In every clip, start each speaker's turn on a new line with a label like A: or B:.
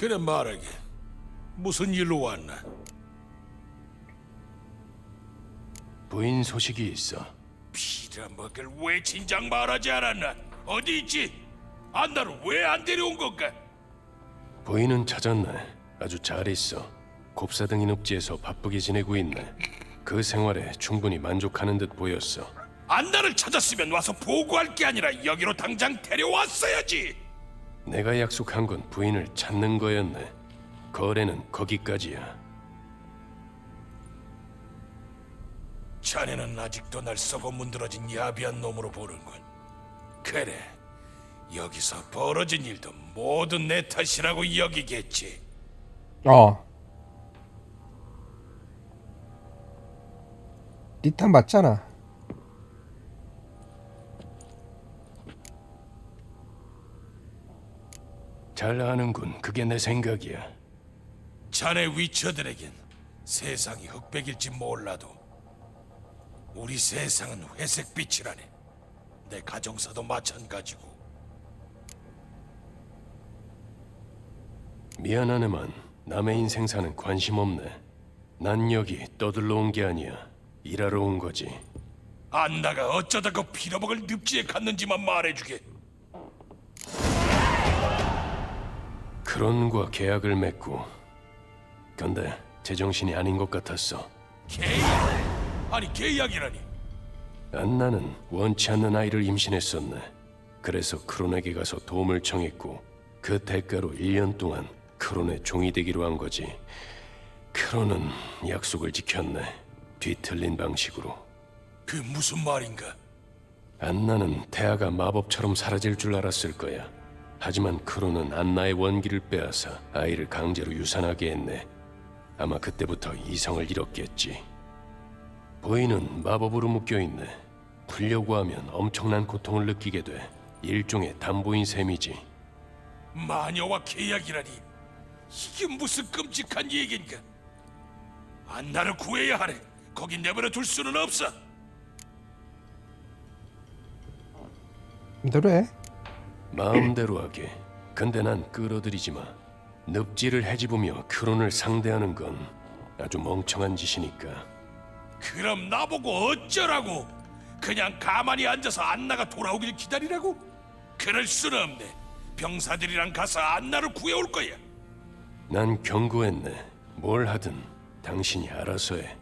A: 그래 말하게. 무슨 일로 왔나?
B: 부인 소식이 있어.
A: 빌어먹을 왜 진작 말하지 않았나? 어디 있지? 안나를 왜 안 데려온 건가?
B: 부인은 찾았네. 아주 잘 있어. 곱사등인 읍지에서 바쁘게 지내고 있네. 그 생활에 충분히 만족하는 듯 보였어.
A: 안나를 찾았으면 와서 보고할 게 아니라 여기로 당장 데려왔어야지.
B: 내가 약속한 건 부인을 찾는 거였네. 거래는 거기까지야.
A: 자네는 아직도 날 썩어 문드러진 야비한 놈으로 보는군. 그래, 여기서 벌어진 일도 모두 내 탓이라고 여기겠지.
C: 어. 니탄 맞잖아.
B: 잘 아는군. 그게 내 생각이야.
A: 자네 위처들에겐 세상이 흑백일지 몰라도 우리 세상은 회색빛이라네. 내 가정사도 마찬가지고.
B: 미안하네만 남의 인생 사는 관심 없네. 난 여기 떠들러 온 게 아니야. 일하러 온 거지.
A: 안나가 어쩌다 그 빌어먹을 늪지에 갔는지만 말해주게.
B: 크론과 계약을 맺고. 근데 제정신이 아닌 것 같았어.
A: 계약? 아니 계약이라니.
B: 안나는 원치 않는 아이를 임신했었네. 그래서 크론에게 가서 도움을 청했고 그 대가로 1년 동안 크론의 종이 되기로 한 거지. 크론은 약속을 지켰네. 뒤틀린 방식으로.
A: 그 무슨 말인가?
B: 안나는 태아가 마법처럼 사라질 줄 알았을 거야. 하지만 크론은 안나의 원기를 빼앗아 아이를 강제로 유산하게 했네. 아마 그때부터 이성을 잃었겠지. 부인은 마법으로 묶여 있네. 풀려고 하면 엄청난 고통을 느끼게 돼. 일종의 담보인 셈이지.
A: 마녀와 계약이라니 이게 무슨 끔찍한 얘긴가? 안나를 구해야 하네. 거기 내버려 둘 수는 없어.
C: 그래.
B: 마음대로 하게. 근데 난 끌어들이지 마. 늪지를 헤집으며 크론을 상대하는 건 아주 멍청한 짓이니까.
A: 그럼 나보고 어쩌라고? 그냥 가만히 앉아서 안나가 돌아오길 기다리라고? 그럴 수는 없네. 병사들이랑 가서 안나를 구해올 거야.
B: 난 경고했네. 뭘 하든 당신이 알아서 해.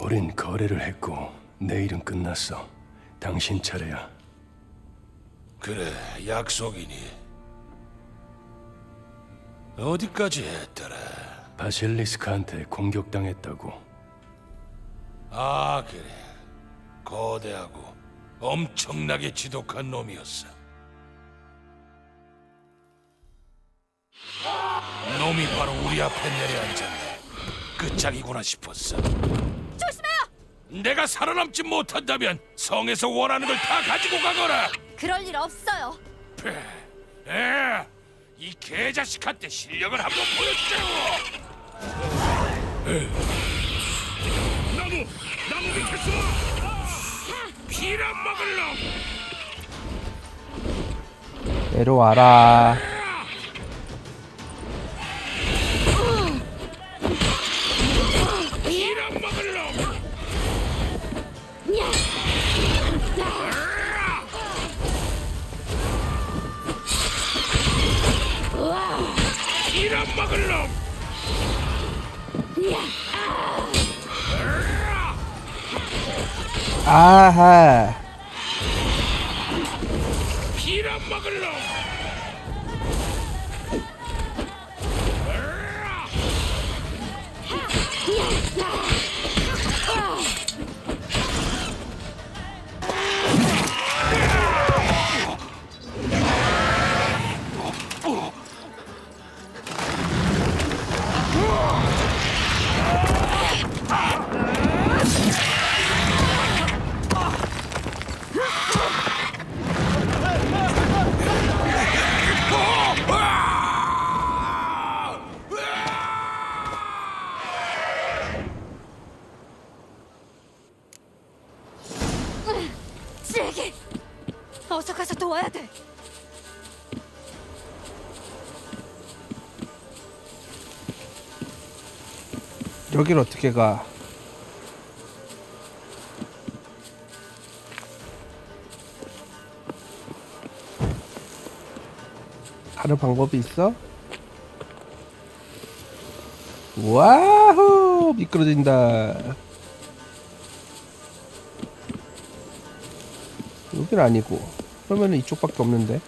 B: 우린 거래를 했고 내일은 끝났어. 당신 차례야.
A: 그래, 약속이니. 어디까지 했더라?
B: 바실리스크한테 공격당했다고.
A: 아, 그래. 거대하고 엄청나게 지독한 놈이었어. 놈이 바로 우리 앞에 내려앉았네. 끝장이구나 싶었어. 내가 살아남지 못한다면 성에서 원하는 걸 다 가지고 가거라.
D: 그럴 일 없어요.
A: 에, 이 개자식한테 실력을 한번 보여주자고. 나무, 나무 밑에 숨어. 피란 먹을 놈.
C: 내려와라.
A: 먹을 놈.
C: 아하.
A: 피란 먹을 놈.
D: 어서 가서 도와야 돼.
C: 여길 어떻게 가? 다른 방법이 있어? 와우 미끄러진다 여긴 아니고 그러면 이쪽밖에 없는데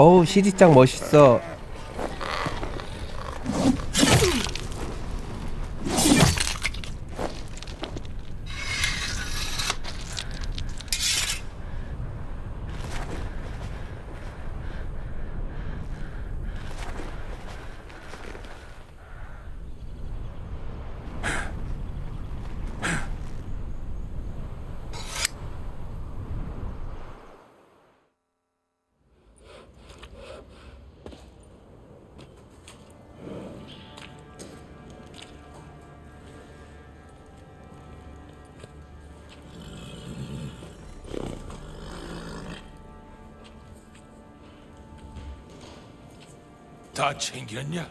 C: 어우 시리짱 멋있어
A: 다 챙겼냐?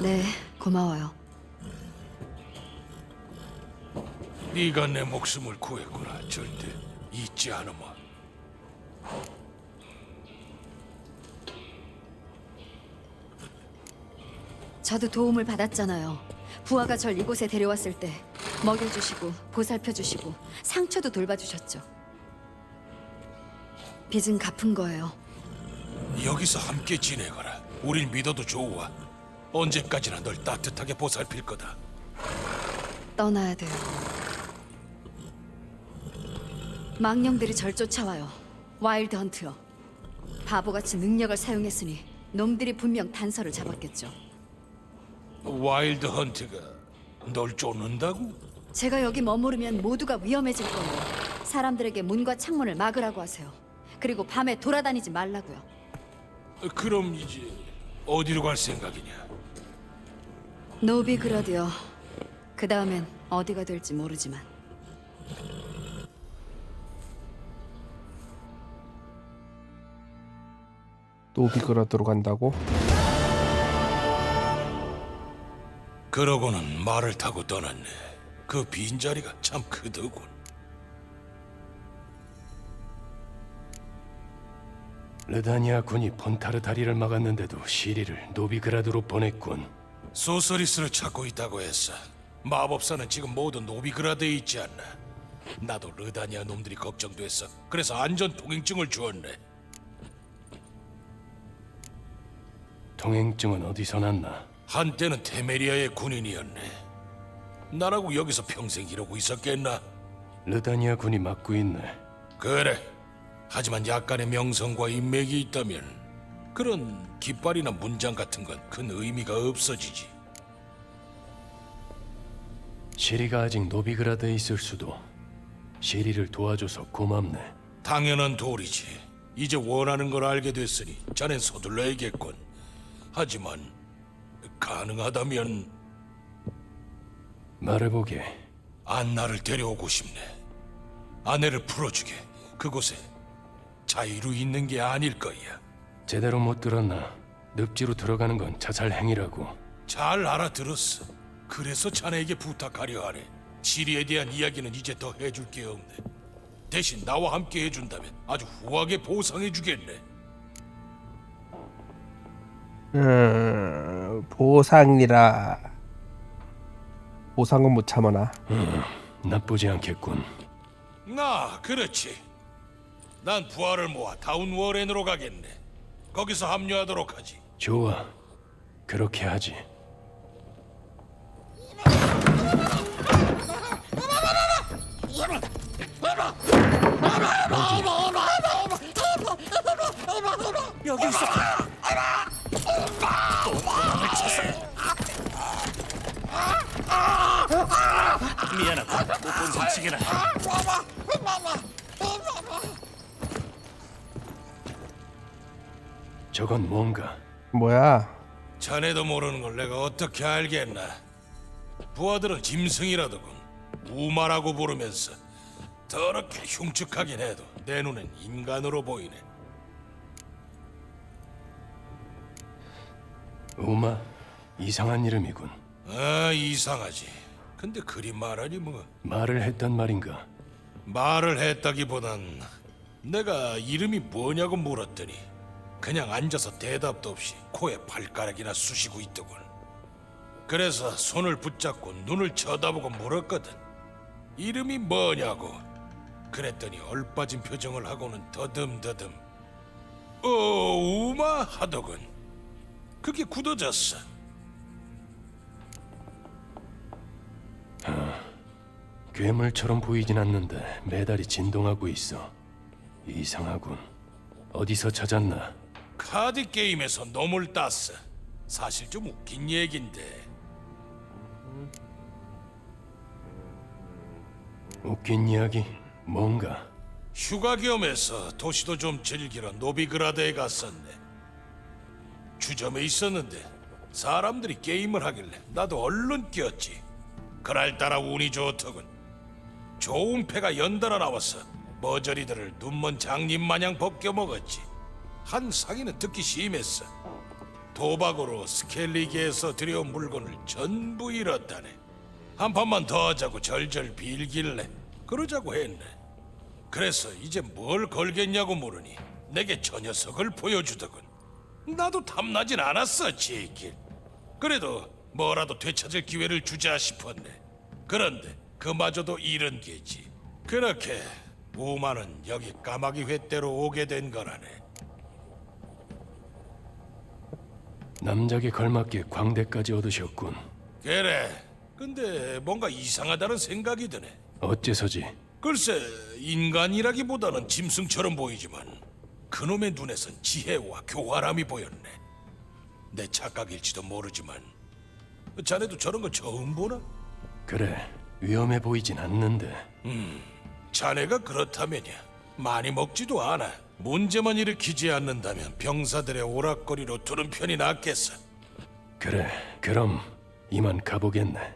D: 네, 고마워요.
A: 네가 내 목숨을 구했구나 절대 잊지 않으마
D: 저도 도움을 받았잖아요. 부하가 절 이곳에 데려왔을 때 먹여주시고 보살펴주시고 상처도 돌봐주셨죠. 빚은 갚은 거예요.
A: 여기서 함께 지내거라 우릴 믿어도 좋아 언제까지나 널 따뜻하게 보살필 거다
D: 떠나야 돼요. 망령들이 절 쫓아와요. 와일드 헌트요. 바보같이 능력을 사용했으니 놈들이 분명 단서를 잡았겠죠.
A: 와일드 헌트가 널 쫓는다고?
D: 제가 여기 머무르면 모두가 위험해질 거예요. 사람들에게 문과 창문을 막으라고 하세요. 그리고 밤에 돌아다니지 말라고요.
A: 그럼 이제 어디로 갈 생각이냐?
D: 노비그라드요. 그 다음엔 어디가 될지 모르지만
C: 노비그라드로 간다고?
A: 그러고는 말을 타고 떠났네. 그 빈자리가 참 크더군.
B: 르다니아 군이 폰타르 다리를 막았는데도 시리를 노비그라드로 보냈군.
A: 소서리스를 찾고 있다고 했어. 마법사는 지금 모두 노비그라드에 있지 않나. 나도 르다니아 놈들이 걱정됐어. 그래서 안전 통행증을 주었네.
B: 통행증은 어디서 났나?
A: 한때는 테메리아의 군인이었네. 나라고 여기서 평생 이러고 있었겠나?
B: 르다니아 군이 막고 있네.
A: 그래. 하지만 약간의 명성과 인맥이 있다면 그런 깃발이나 문장 같은 건 큰 의미가 없어지지.
B: 시리가 아직 노비그라드에 있을 수도. 시리를 도와줘서 고맙네.
A: 당연한 도리지. 이제 원하는 걸 알게 됐으니 자넨 서둘러야겠군. 하지만 가능하다면
B: 말해보게.
A: 안나를 데려오고 싶네. 아내를 풀어주게. 그곳에 자유로 있는 게 아닐 거야.
B: 제대로 못 들었나? 늪지로 들어가는 건 자살 행위라고.
A: 잘 알아들었어. 그래서 자네에게 부탁하려 하네. 시리에 대한 이야기는 이제 더 해줄 게 없네. 대신 나와 함께 해준다면 아주 후하게 보상해주겠네.
C: 음, 보상이라. 보상은 못 참아나.
B: 나쁘지 않겠군.
A: 나 그렇지. 난 부하를 모아 다운 워렌으로 가겠네. 거기서 합류하도록 하지.
B: 좋아. 그렇게 하지.
E: 여기 있어. 미안하다. 못본 상식이라.
B: 저건 뭔가.
C: 뭐야?
A: 자네도 모르는 걸 내가 어떻게 알겠나? 부하들은 짐승이라더군. 우마라고 부르면서 더럽게 흉측하긴 해도 내 눈엔 인간으로 보이네.
B: 우마 이상한 이름이군.
A: 아 이상하지. 근데 그리 말하니 뭐
B: 말을 했단 말인가?
A: 말을 했다기보단 내가 이름이 뭐냐고 물었더니 그냥 앉아서 대답도 없이 코에 발가락이나 쑤시고 있더군. 그래서 손을 붙잡고 눈을 쳐다보고 물었거든. 이름이 뭐냐고. 그랬더니 얼빠진 표정을 하고는 더듬더듬. 어, 우마 하더군. 그게 굳어졌어.
B: 괴물처럼 보이진 않는데 메달이 진동하고 있어. 이상하군. 어디서 찾았나?
A: 카드 게임에서 놈을 땄어. 사실 좀 웃긴 얘긴데.
B: 웃긴 이야기? 뭔가?
A: 휴가 겸해서 도시도 좀 즐기러 노비그라드에 갔었네. 주점에 있었는데 사람들이 게임을 하길래 나도 얼른 끼었지. 그날따라 운이 좋더군. 좋은 패가 연달아 나와서 머저리들을 눈먼 장님 마냥 벗겨 먹었지. 한 상인은 특히 심했어. 도박으로 스켈리게에서 들여온 물건을 전부 잃었다네. 한 판만 더 하자고 절절 빌길래 그러자고 했네. 그래서 이제 뭘 걸겠냐고 물으니 내게 저 녀석을 보여주더군. 나도 탐나진 않았어, 제길. 그래도 뭐라도 되찾을 기회를 주자 싶었네. 그런데 그마저도 잃은 게지. 그렇게 우마는 여기 까마귀 횟대로 오게 된 거라네.
B: 남작에 걸맞게 광대까지 얻으셨군.
A: 그래. 근데 뭔가 이상하다는 생각이 드네.
B: 어째서지?
A: 글쎄 인간이라기보다는 짐승처럼 보이지만 그놈의 눈에선 지혜와 교활함이 보였네. 내 착각일지도 모르지만 자네도 저런 거 처음 보나?
B: 그래, 위험해 보이진 않는데.
A: 자네가 그렇다면야 많이 먹지도 않아. 문제만 일으키지 않는다면 병사들의 오락거리로 두는 편이 낫겠어.
B: 그래, 그럼 이만 가보겠네.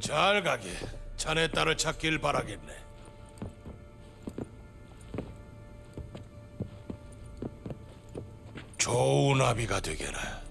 A: 잘 가게. 자네 딸을 찾길 바라겠네. 좋은 아비가 되게나.